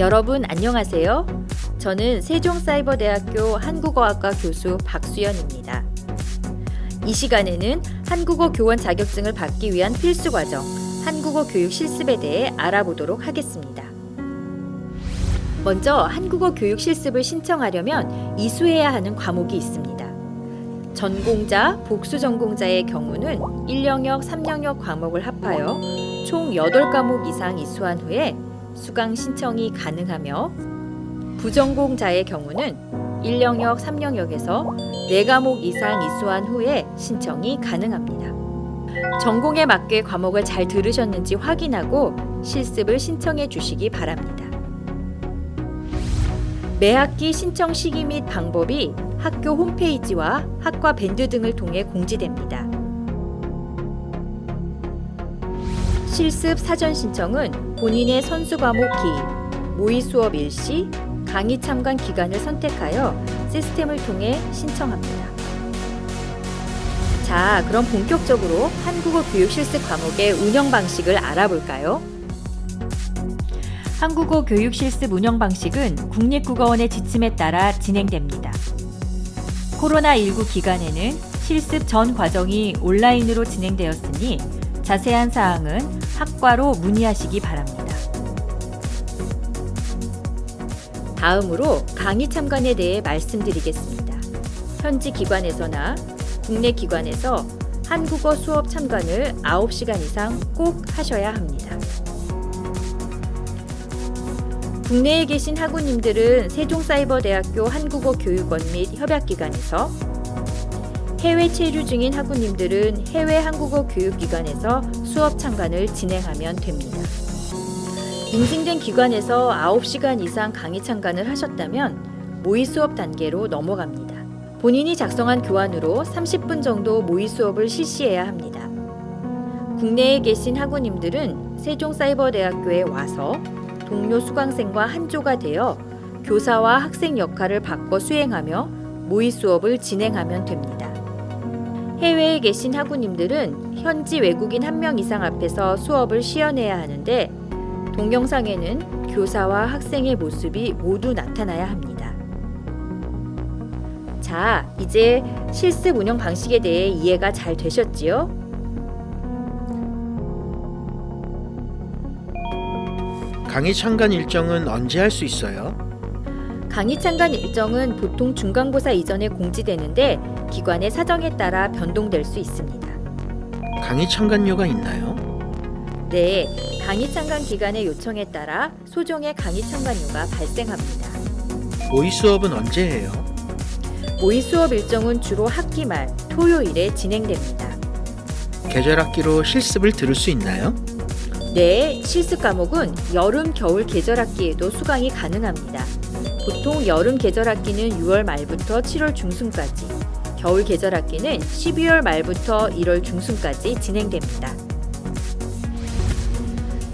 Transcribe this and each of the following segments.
여러분 안녕하세요. 저는 세종사이버대학교 한국어학과 교수 박수연입니다. 이 시간에는 한국어 교원 자격증을 받기 위한 필수 과정, 한국어 교육 실습에 대해 알아보도록 하겠습니다. 먼저 한국어 교육 실습을 신청하려면 이수해야 하는 과목이 있습니다. 전공자, 복수 전공자의 경우는 1영역, 3영역 과목을 합하여 총 8과목 이상 이수한 후에 수강 신청이 가능하며 부전공자의 경우는 1영역, 3영역에서 4과목 이상 이수한 후에 신청이 가능합니다. 전공에 맞게 과목을 잘 들으셨는지 확인하고 실습을 신청해 주시기 바랍니다. 매 학기 신청 시기 및 방법이 학교 홈페이지와 학과 밴드 등을 통해 공지됩니다. 실습 사전 신청은 본인의 선수 과목 기입, 모의 수업 일시, 강의 참관 기간을 선택하여 시스템을 통해 신청합니다. 자, 그럼 본격적으로 한국어 교육 실습 과목의 운영 방식을 알아볼까요? 한국어 교육 실습 운영 방식은 국립국어원의 지침에 따라 진행됩니다. 코로나19 기간에는 실습 전 과정이 온라인으로 진행되었으니 자세한 사항은 학과로 문의하시기 바랍니다. 다음으로 강의 참관에 대해 말씀드리겠습니다. 현지 기관에서나 국내 기관에서 한국어 수업 참관을 9시간 이상 꼭 하셔야 합니다. 국내에 계신 학우님들은 세종사이버대학교 한국어 교육원 및 협약기관에서 해외 체류 중인 학우님들은 해외 한국어 교육기관에서 수업 참관을 진행하면 됩니다. 인증된 기관에서 9시간 이상 강의 참관을 하셨다면 모의 수업 단계로 넘어갑니다. 본인이 작성한 교환으로 30분 정도 모의 수업을 실시해야 합니다. 국내에 계신 학우님들은 세종사이버대학교에 와서 동료 수강생과 한조가 되어 교사와 학생 역할을 바꿔 수행하며 모의 수업을 진행하면 됩니다. 해외에 계신 학우님들은 현지 외국인 한 명 이상 앞에서 수업을 시연해야 하는데 동영상에는 교사와 학생의 모습이 모두 나타나야 합니다. 자, 이제 실습 운영 방식에 대해 이해가 잘 되셨지요? 강의 참관 일정은 언제 할 수 있어요? 강의 참관 일정은 보통 중간고사 이전에 공지되는데 기관의 사정에 따라 변동될 수 있습니다. 강의 참관료가 있나요? 네, 강의 참관 기간의 요청에 따라 소정의 강의 참관료가 발생합니다. 모의 수업은 언제 해요? 모의 수업 일정은 주로 학기 말 토요일에 진행됩니다. 계절 학기로 실습을 들을 수 있나요? 네, 실습 과목은 여름, 겨울 계절 학기에도 수강이 가능합니다. 보통 여름 계절 학기는 6월 말부터 7월 중순까지, 겨울 계절 학기는 12월 말부터 1월 중순까지 진행됩니다.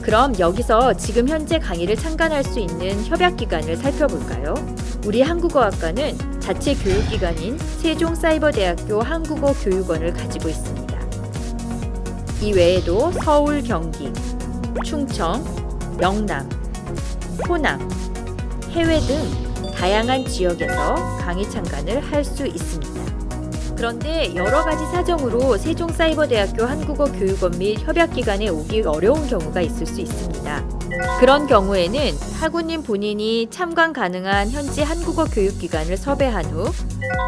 그럼 여기서 지금 현재 강의를 참관할 수 있는 협약 기관을 살펴볼까요? 우리 한국어학과는 자체 교육기관인 세종사이버대학교 한국어교육원을 가지고 있습니다. 이 외에도 서울, 경기, 충청, 영남, 호남, 해외 등 다양한 지역에서 강의 참관을 할 수 있습니다. 그런데 여러 가지 사정으로 세종사이버대학교 한국어 교육원 및 협약기관에 오기 어려운 경우가 있을 수 있습니다. 그런 경우에는 학우님 본인이 참관 가능한 현지 한국어 교육기관을 섭외한 후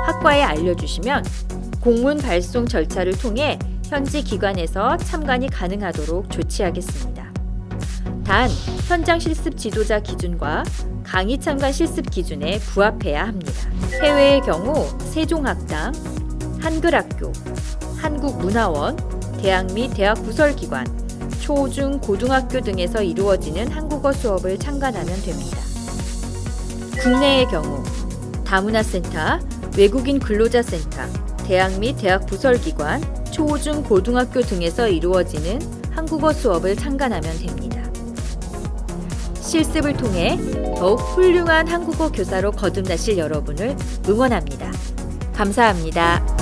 학과에 알려주시면 공문 발송 절차를 통해 현지 기관에서 참관이 가능하도록 조치하겠습니다. 단, 현장 실습 지도자 기준과 강의 참관 실습 기준에 부합해야 합니다. 해외의 경우 세종학당, 한글학교, 한국문화원, 대학 및 대학 부설기관, 초, 중, 고등학교 등에서 이루어지는 한국어 수업을 참관하면 됩니다. 국내의 경우 다문화센터, 외국인 근로자센터, 대학 및 대학 부설기관, 초, 중, 고등학교 등에서 이루어지는 한국어 수업을 참관하면 됩니다. 실습을 통해 더욱 훌륭한 한국어 교사로 거듭나실 여러분을 응원합니다. 감사합니다.